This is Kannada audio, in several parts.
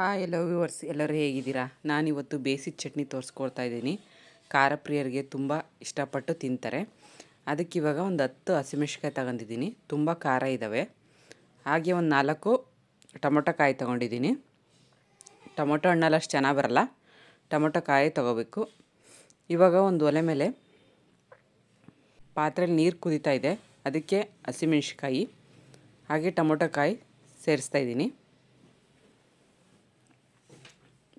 ಹಾಯ್ ಎಲ್ಲ ವ್ಯೂವರ್ಸ್ ಎಲ್ಲರೂ ಹೇಗಿದ್ದೀರಾ? ನಾನಿವತ್ತು ಬೇಸಿಕ್ ಚಟ್ನಿ ತೋರಿಸ್ಕೊಡ್ತಾ ಇದ್ದೀನಿ. ಖಾರ ಪ್ರಿಯರಿಗೆ ತುಂಬ ಇಷ್ಟಪಟ್ಟು ತಿಂತಾರೆ. ಅದಕ್ಕೆ ಇವಾಗ ಒಂದು ಹತ್ತು ಹಸಿಮೆಣ್ಸಿಕಾಯಿ ತಗೊಂಡಿದ್ದೀನಿ. ತುಂಬ ಖಾರ ಇದ್ದಾವೆ ಹಾಗೆ ಒಂದು ನಾಲ್ಕು ಟೊಮೊಟೊ ಕಾಯಿ ತೊಗೊಂಡಿದ್ದೀನಿ. ಟೊಮೊಟೊ ಹಣ್ಣಲ್ಲಿ ಅಷ್ಟು ಚೆನ್ನಾಗಿ ಬರಲ್ಲ. ಟೊಮೊಟೊ ಕಾಯಿ ತೊಗೋಬೇಕು. ಇವಾಗ ಒಂದು ಒಲೆ ಮೇಲೆ ಪಾತ್ರೆಯಲ್ಲಿ ನೀರು ಕುದೀತಾ ಇದೆ. ಅದಕ್ಕೆ ಹಸಿಮೆಣ್ಸಿಕಾಯಿ ಹಾಗೆ ಟೊಮೊಟೊ ಕಾಯಿ ಸೇರಿಸ್ತಾ ಇದ್ದೀನಿ.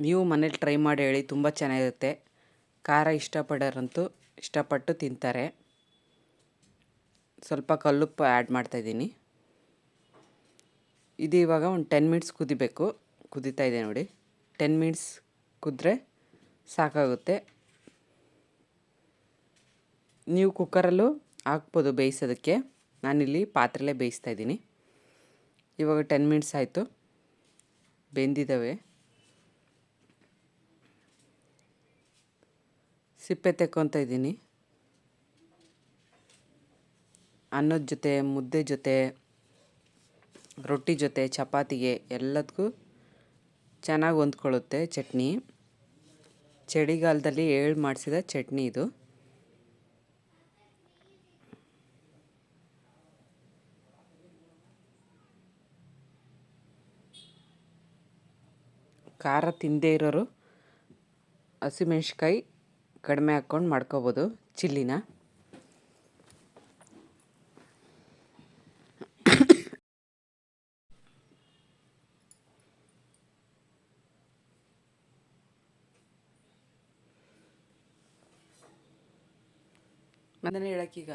ನೀವು ಮನೇಲಿ ಟ್ರೈ ಮಾಡಿ ಹೇಳಿ, ತುಂಬ ಚೆನ್ನಾಗಿರುತ್ತೆ. ಖಾರ ಇಷ್ಟಪಡೋರಂತೂ ಇಷ್ಟಪಟ್ಟು ತಿಂತಾರೆ. ಸ್ವಲ್ಪ ಕಲ್ಲುಪ್ಪು ಆ್ಯಡ್ ಮಾಡ್ತಾಯಿದ್ದೀನಿ ಇದು ಇವಾಗ ಒಂದು ಟೆನ್ ಮಿನಿಟ್ಸ್ ಕುದಿಬೇಕು. ಕುದೀತಾ ಇದೆ ನೋಡಿ. ಟೆನ್ ಮಿನಿಟ್ಸ್ ಕುದ್ರೆ ಸಾಕಾಗುತ್ತೆ. ನೀವು ಕುಕ್ಕರಲ್ಲೂ ಹಾಕ್ಬೋದು ಬೇಯಿಸೋದಕ್ಕೆ. ನಾನಿಲ್ಲಿ ಪಾತ್ರೆಲೇ ಬೇಯಿಸ್ತಾ ಇದ್ದೀನಿ. ಇವಾಗ ಟೆನ್ ಮಿನಿಟ್ಸ್ ಆಯಿತು. ಬೆಂದಿದ್ದಾವೆ. ಸಿಪ್ಪೆ ತೆಕ್ಕೊತ ಇದ್ದೀನಿ. ಅನ್ನದ ಜೊತೆ, ಮುದ್ದೆ ಜೊತೆ, ರೊಟ್ಟಿ ಜೊತೆ, ಚಪಾತಿಗೆ ಎಲ್ಲದಕ್ಕೂ ಚೆನ್ನಾಗಿ ಹೊಂದ್ಕೊಳ್ಳುತ್ತೆ ಚಟ್ನಿ. ಚಳಿಗಾಲದಲ್ಲಿ ಏಳು ಮಾಡಿಸಿದ ಚಟ್ನಿ ಇದು. ಖಾರ ತಿಂದೇ ಇರೋರು ಹಸಿಮೆಣ್ಸಿಕಾಯಿ ಕಡಿಮೆ ಹಾಕ್ಕೊಂಡು ಮಾಡ್ಕೋಬೋದು ಚಿಲ್ಲಿನ. ಅದನ್ನೇ ಹೇಳಕ್ಕೀಗ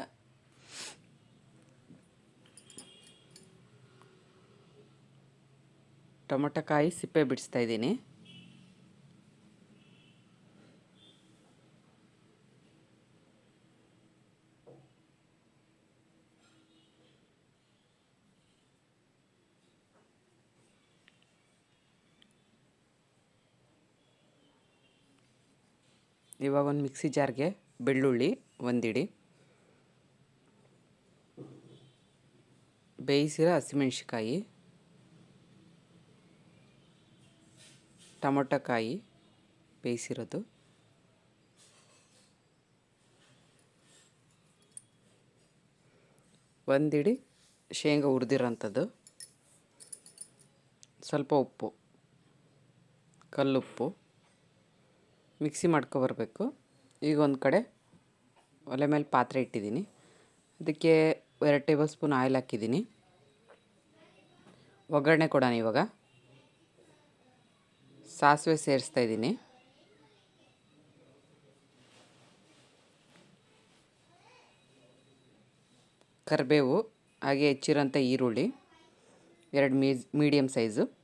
ಟೊಮೊಟೊ ಕಾಯಿ ಸಿಪ್ಪೆ ಬಿಡಿಸ್ತಾ ಇದ್ದೀನಿ. ಇವಾಗ ಒಂದು ಮಿಕ್ಸಿ ಜಾರ್ಗೆ ಬೆಳ್ಳುಳ್ಳಿ ಒಂದಿಡಿ. ಬೇಯಿಸಿರೋ ಹಸಿಮೆಣ್ಸಿಕಾಯಿ ಟೊಮೊಟೊಕಾಯಿ ಬೇಯಿಸಿರೋದು. ಒಂದಿಡಿ ಶೇಂಗಾ ಹುರಿದಿರೋಂಥದ್ದು. ಸ್ವಲ್ಪ ಉಪ್ಪು, ಕಲ್ಲುಪ್ಪು. ಮಿಕ್ಸಿ ಮಾಡ್ಕೊಬರ್ಬೇಕು. ಈಗ ಒಂದು ಕಡೆ ಒಲೆ ಮೇಲೆ ಪಾತ್ರೆ ಇಟ್ಟಿದ್ದೀನಿ. ಅದಕ್ಕೆ ಎರಡು ಟೇಬಲ್ ಸ್ಪೂನ್ ಆಯಿಲ್ ಹಾಕಿದ್ದೀನಿ. ಒಗ್ಗರಣೆ ಕೊಡೋಣ ಇವಾಗ. ಸಾಸಿವೆ ಸೇರಿಸ್ತಾ ಇದ್ದೀನಿ. ಕರಿಬೇವು, ಹಾಗೆ ಹೆಚ್ಚಿರೋಂಥ ಈರುಳ್ಳಿ, ಎರಡು ಮೀಡಿಯಮ್ ಸೈಜು.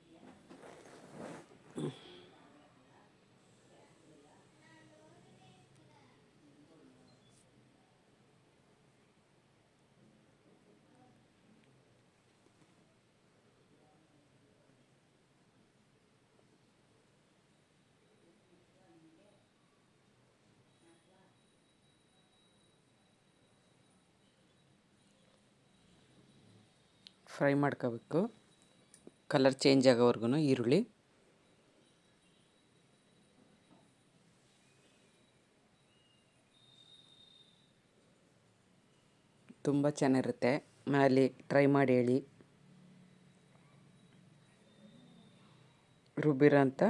ಫ್ರೈ ಮಾಡ್ಕೋಬೇಕು. ಕಲರ್ ಚೇಂಜ್ ಆಗೋವರೆಗೂ ಈರುಳ್ಳಿ. ತುಂಬ ಚೆನ್ನಾಗಿರುತ್ತೆ. ಮನೇಲಿ ಟ್ರೈ ಮಾಡಿ ಹೇಳಿ. ರುಬ್ಬಿರೋಂಥ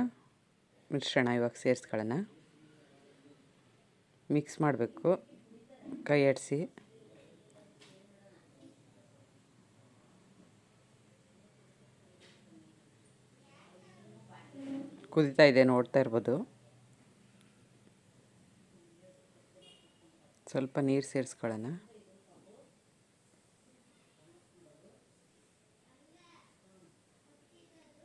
ಮಿಶ್ರಣ ಇವಾಗ ಸೇರಿಸ್ಕೊಳ್ಳೋಣ. ಮಿಕ್ಸ್ ಮಾಡಬೇಕು. ಕೈ ಆಡಿಸಿ ಕುದೀತಾ ಇದೆ ನೋಡ್ತಾ ಇರ್ಬೋದು. ಸ್ವಲ್ಪ ನೀರು ಸೇರಿಸ್ಕೊಳ್ಳೋಣ.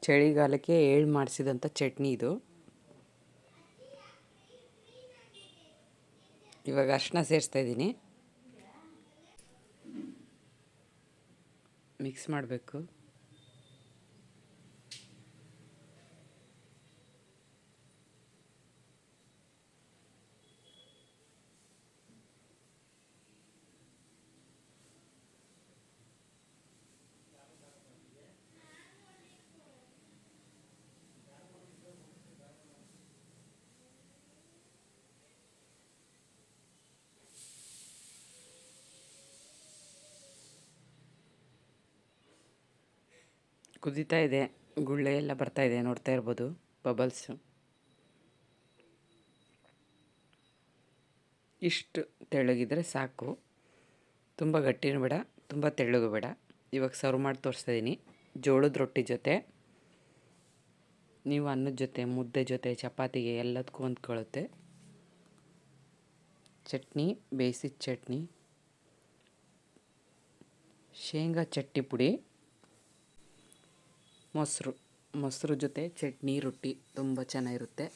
ಚಳಿಗಾಲಕ್ಕೆ ಏಳು ಮಾಡಿಸಿದಂಥ ಚಟ್ನಿ ಇದು. ಇವಾಗ ಅರ್ಶಿನ ಸೇರಿಸ್ತಾ ಇದ್ದೀನಿ. ಮಿಕ್ಸ್ ಮಾಡಬೇಕು. ಕುದೀತಾ ಇದೆ, ಗುಳ್ಳೆ ಎಲ್ಲ ಬರ್ತಾ ಇದೆ, ನೋಡ್ತಾ ಇರ್ಬೋದು ಬಬಲ್ಸು ಇಷ್ಟು ತೆಳ್ಳಗಿದ್ರೆ ಸಾಕು. ತುಂಬ ಗಟ್ಟಿನೂ ಬೇಡ, ತುಂಬ ತೆಳ್ಳಗೂ ಬೇಡ. ಇವಾಗ ಸರ್ವ್ ಮಾಡಿ ತೋರಿಸ್ತಾ ಇದ್ದೀನಿ ಜೋಳದ ರೊಟ್ಟಿ ಜೊತೆ. ನೀವು ಅನ್ನದ ಜೊತೆ, ಮುದ್ದೆ ಜೊತೆ, ಚಪಾತಿಗೆ ಎಲ್ಲದಕ್ಕೂ ಹೊಂದ್ಕೊಳ್ಳುತ್ತೆ. ಚಟ್ನಿ, ಬೇಯಿಸಿದ ಚಟ್ನಿ. ಶೇಂಗಾ ಚಟ್ನಿ ಪುಡಿ. ಮೊಸರು ಮೊಸರು ಜೊತೆ ಚಟ್ನಿ ರೊಟ್ಟಿ ತುಂಬ ಚೆನ್ನಾಗಿರುತ್ತೆ.